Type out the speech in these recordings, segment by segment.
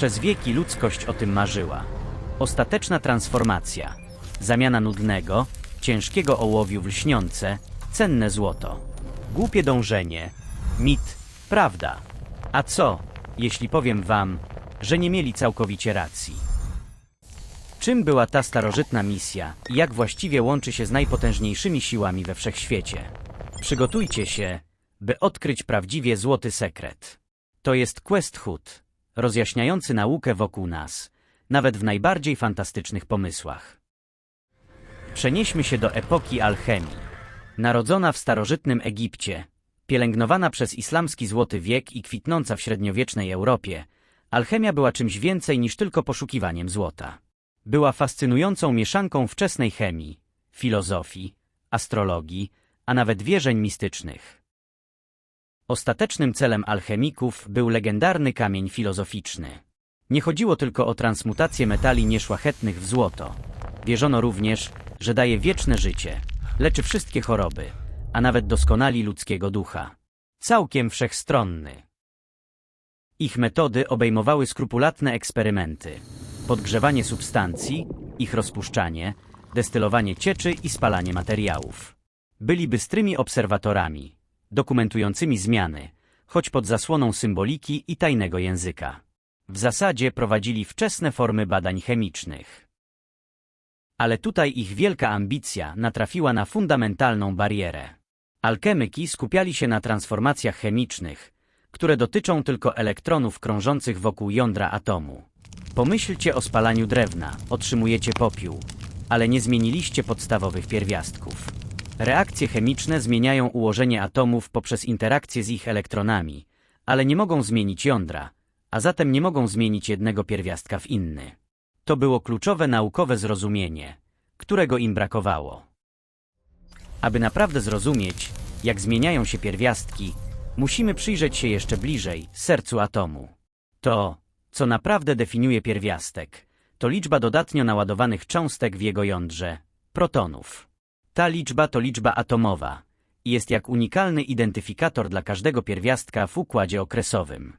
Przez wieki ludzkość o tym marzyła. Ostateczna transformacja. Zamiana nudnego, ciężkiego ołowiu w lśniące, cenne złoto. Głupie dążenie. Mit. Prawda. A co, jeśli powiem wam, że nie mieli całkowicie racji? Czym była ta starożytna misja i jak właściwie łączy się z najpotężniejszymi siłami we wszechświecie? Przygotujcie się, by odkryć prawdziwie złoty sekret. To jest Quest Hood, rozjaśniający naukę wokół nas, nawet w najbardziej fantastycznych pomysłach. Przenieśmy się do epoki alchemii. Narodzona w starożytnym Egipcie, pielęgnowana przez islamski złoty wiek i kwitnąca w średniowiecznej Europie, alchemia była czymś więcej niż tylko poszukiwaniem złota. Była fascynującą mieszanką wczesnej chemii, filozofii, astrologii, a nawet wierzeń mistycznych. Ostatecznym celem alchemików był legendarny kamień filozoficzny. Nie chodziło tylko o transmutację metali nieszłachetnych w złoto. Wierzono również, że daje wieczne życie, leczy wszystkie choroby, a nawet doskonali ludzkiego ducha. Całkiem wszechstronny. Ich metody obejmowały skrupulatne eksperymenty. Podgrzewanie substancji, ich rozpuszczanie, destylowanie cieczy i spalanie materiałów. Byli bystrymi obserwatorami, dokumentującymi zmiany, choć pod zasłoną symboliki i tajnego języka. W zasadzie prowadzili wczesne formy badań chemicznych. Ale tutaj ich wielka ambicja natrafiła na fundamentalną barierę. Alchemyki skupiali się na transformacjach chemicznych, które dotyczą tylko elektronów krążących wokół jądra atomu. Pomyślcie o spalaniu drewna, otrzymujecie popiół, ale nie zmieniliście podstawowych pierwiastków. Reakcje chemiczne zmieniają ułożenie atomów poprzez interakcję z ich elektronami, ale nie mogą zmienić jądra, a zatem nie mogą zmienić jednego pierwiastka w inny. To było kluczowe naukowe zrozumienie, którego im brakowało. Aby naprawdę zrozumieć, jak zmieniają się pierwiastki, musimy przyjrzeć się jeszcze bliżej sercu atomu. To, co naprawdę definiuje pierwiastek, to liczba dodatnio naładowanych cząstek w jego jądrze protonów. Ta liczba to liczba atomowa i jest jak unikalny identyfikator dla każdego pierwiastka w układzie okresowym.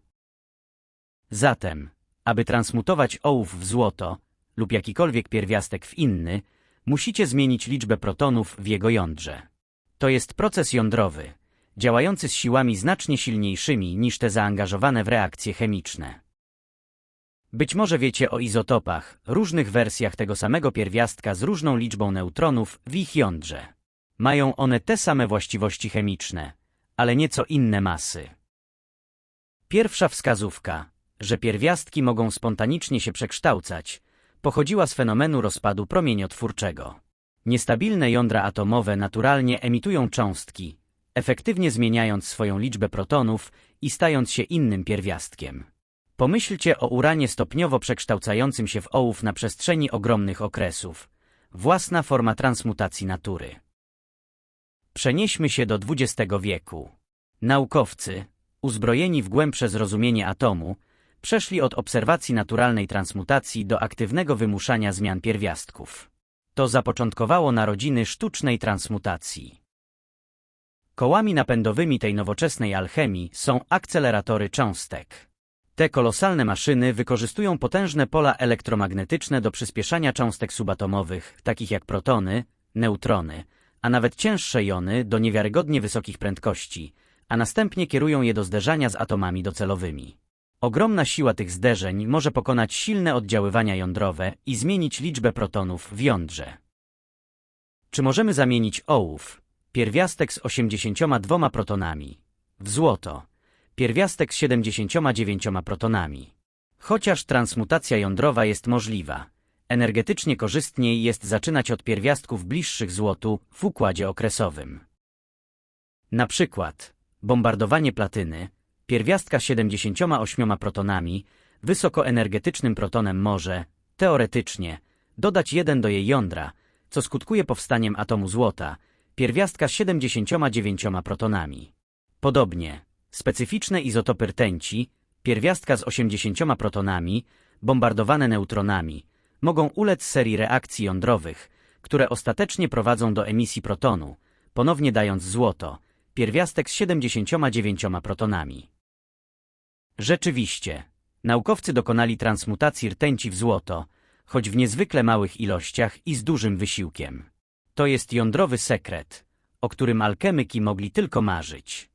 Zatem, aby transmutować ołów w złoto lub jakikolwiek pierwiastek w inny, musicie zmienić liczbę protonów w jego jądrze. To jest proces jądrowy, działający z siłami znacznie silniejszymi niż te zaangażowane w reakcje chemiczne. Być może wiecie o izotopach, różnych wersjach tego samego pierwiastka z różną liczbą neutronów w ich jądrze. Mają one te same właściwości chemiczne, ale nieco inne masy. Pierwsza wskazówka, że pierwiastki mogą spontanicznie się przekształcać, pochodziła z fenomenu rozpadu promieniotwórczego. Niestabilne jądra atomowe naturalnie emitują cząstki, efektywnie zmieniając swoją liczbę protonów i stając się innym pierwiastkiem. Pomyślcie o uranie stopniowo przekształcającym się w ołów na przestrzeni ogromnych okresów. Własna forma transmutacji natury. Przenieśmy się do XX wieku. Naukowcy, uzbrojeni w głębsze zrozumienie atomu, przeszli od obserwacji naturalnej transmutacji do aktywnego wymuszania zmian pierwiastków. To zapoczątkowało narodziny sztucznej transmutacji. Kołami napędowymi tej nowoczesnej alchemii są akceleratory cząstek. Te kolosalne maszyny wykorzystują potężne pola elektromagnetyczne do przyspieszania cząstek subatomowych, takich jak protony, neutrony, a nawet cięższe jony do niewiarygodnie wysokich prędkości, a następnie kierują je do zderzania z atomami docelowymi. Ogromna siła tych zderzeń może pokonać silne oddziaływania jądrowe i zmienić liczbę protonów w jądrze. Czy możemy zamienić ołów, pierwiastek z 82 protonami, w złoto, pierwiastek z 79 protonami? Chociaż transmutacja jądrowa jest możliwa, energetycznie korzystniej jest zaczynać od pierwiastków bliższych złotu w układzie okresowym. Na przykład, bombardowanie platyny, pierwiastka z 78 protonami, wysokoenergetycznym protonem może, teoretycznie, dodać jeden do jej jądra, co skutkuje powstaniem atomu złota, pierwiastka z 79 protonami. Podobnie, specyficzne izotopy rtęci, pierwiastka z 80 protonami, bombardowane neutronami, mogą ulec serii reakcji jądrowych, które ostatecznie prowadzą do emisji protonu, ponownie dając złoto, pierwiastek z 79 protonami. Rzeczywiście, Naukowcy dokonali transmutacji rtęci w złoto, choć w niezwykle małych ilościach i z dużym wysiłkiem. To jest jądrowy sekret, o którym alchemyki mogli tylko marzyć.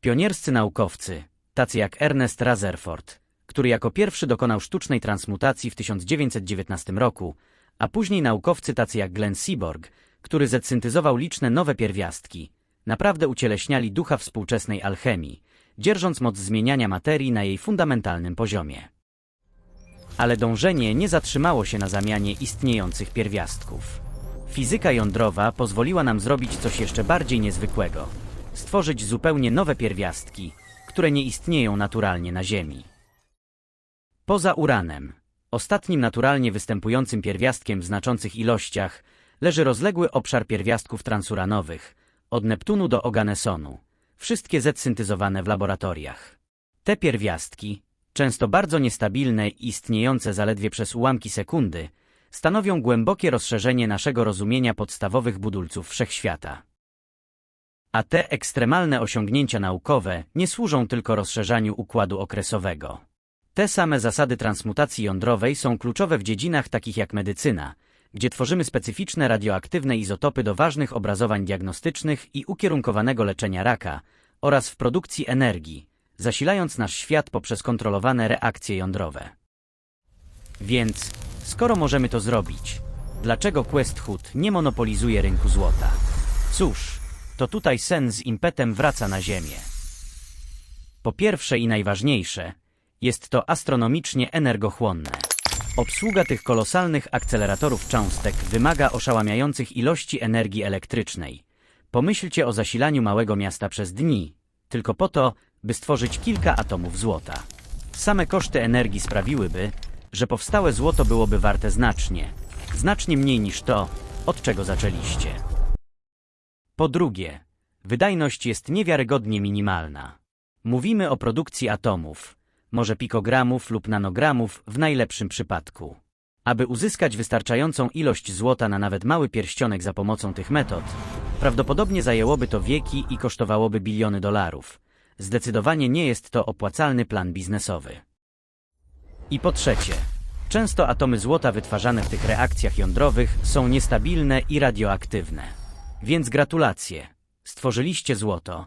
Pionierscy naukowcy, tacy jak Ernest Rutherford, który jako pierwszy dokonał sztucznej transmutacji w 1919 roku, a później naukowcy tacy jak Glenn Seaborg, który zesyntezował liczne nowe pierwiastki, naprawdę ucieleśniali ducha współczesnej alchemii, dzierżąc moc zmieniania materii na jej fundamentalnym poziomie. Ale dążenie nie zatrzymało się na zamianie istniejących pierwiastków. Fizyka jądrowa pozwoliła nam zrobić coś jeszcze bardziej niezwykłego. Stworzyć zupełnie nowe pierwiastki, które nie istnieją naturalnie na Ziemi. Poza uranem, ostatnim naturalnie występującym pierwiastkiem w znaczących ilościach, leży rozległy obszar pierwiastków transuranowych, od Neptunu do Oganesonu, wszystkie zsyntezowane w laboratoriach. Te pierwiastki, często bardzo niestabilne i istniejące zaledwie przez ułamki sekundy, stanowią głębokie rozszerzenie naszego rozumienia podstawowych budulców wszechświata. A te ekstremalne osiągnięcia naukowe nie służą tylko rozszerzaniu układu okresowego. Te same zasady transmutacji jądrowej są kluczowe w dziedzinach takich jak medycyna, gdzie tworzymy specyficzne radioaktywne izotopy do ważnych obrazowań diagnostycznych i ukierunkowanego leczenia raka oraz w produkcji energii, zasilając nasz świat poprzez kontrolowane reakcje jądrowe. Więc, skoro możemy to zrobić, dlaczego Questhood nie monopolizuje rynku złota? Cóż, to tutaj sen z impetem wraca na Ziemię. Po pierwsze i najważniejsze, jest to astronomicznie energochłonne. Obsługa tych kolosalnych akceleratorów cząstek wymaga oszałamiających ilości energii elektrycznej. Pomyślcie o zasilaniu małego miasta przez dni, tylko po to, by stworzyć kilka atomów złota. Same koszty energii sprawiłyby, że powstałe złoto byłoby warte znacznie, znacznie mniej niż to, od czego zaczęliście. Po drugie, wydajność jest niewiarygodnie minimalna. Mówimy o produkcji atomów, może pikogramów lub nanogramów w najlepszym przypadku. Aby uzyskać wystarczającą ilość złota na nawet mały pierścionek za pomocą tych metod, prawdopodobnie zajęłoby to wieki i kosztowałoby biliony dolarów. Zdecydowanie nie jest to opłacalny plan biznesowy. I po trzecie, często atomy złota wytwarzane w tych reakcjach jądrowych są niestabilne i radioaktywne. Więc gratulacje, stworzyliście złoto,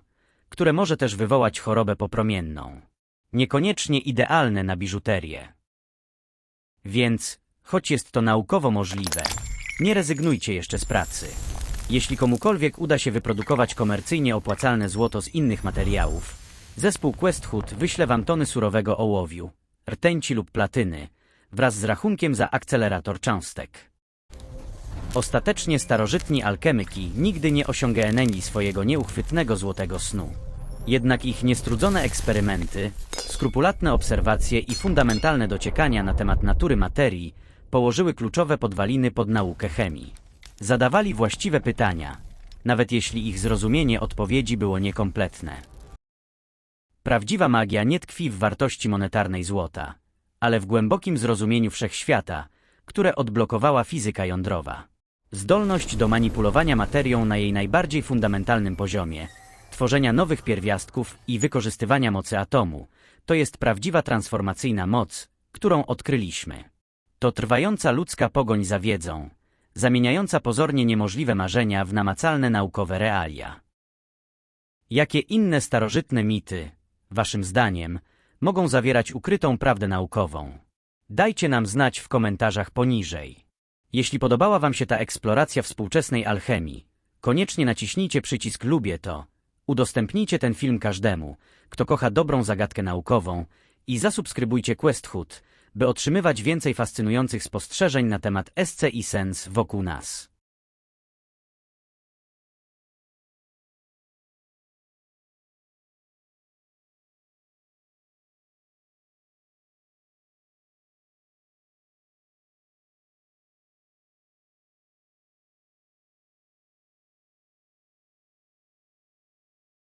które może też wywołać chorobę popromienną niekoniecznie idealne na biżuterię. Więc, choć jest to naukowo możliwe, nie rezygnujcie jeszcze z pracy. Jeśli komukolwiek uda się wyprodukować komercyjnie opłacalne złoto z innych materiałów, zespół Questhood wyśle wam tony surowego ołowiu, rtęci lub platyny, wraz z rachunkiem za akcelerator cząstek. Ostatecznie starożytni alchemyki nigdy nie osiągnęli swojego nieuchwytnego złotego snu. Jednak ich niestrudzone eksperymenty, skrupulatne obserwacje i fundamentalne dociekania na temat natury materii położyły kluczowe podwaliny pod naukę chemii. Zadawali właściwe pytania, nawet jeśli ich zrozumienie odpowiedzi było niekompletne. Prawdziwa magia nie tkwi w wartości monetarnej złota, ale w głębokim zrozumieniu wszechświata, które odblokowała fizyka jądrowa. Zdolność do manipulowania materią na jej najbardziej fundamentalnym poziomie – tworzenia nowych pierwiastków i wykorzystywania mocy atomu, to jest prawdziwa transformacyjna moc, którą odkryliśmy. To trwająca ludzka pogoń za wiedzą, zamieniająca pozornie niemożliwe marzenia w namacalne naukowe realia. Jakie inne starożytne mity, waszym zdaniem, mogą zawierać ukrytą prawdę naukową? Dajcie nam znać w komentarzach poniżej. Jeśli podobała wam się ta eksploracja współczesnej alchemii, koniecznie naciśnijcie przycisk lubię to, Udostępnijcie ten film każdemu, kto kocha dobrą zagadkę naukową i zasubskrybujcie QuestHood, by otrzymywać więcej fascynujących spostrzeżeń na temat SCI Sens wokół nas.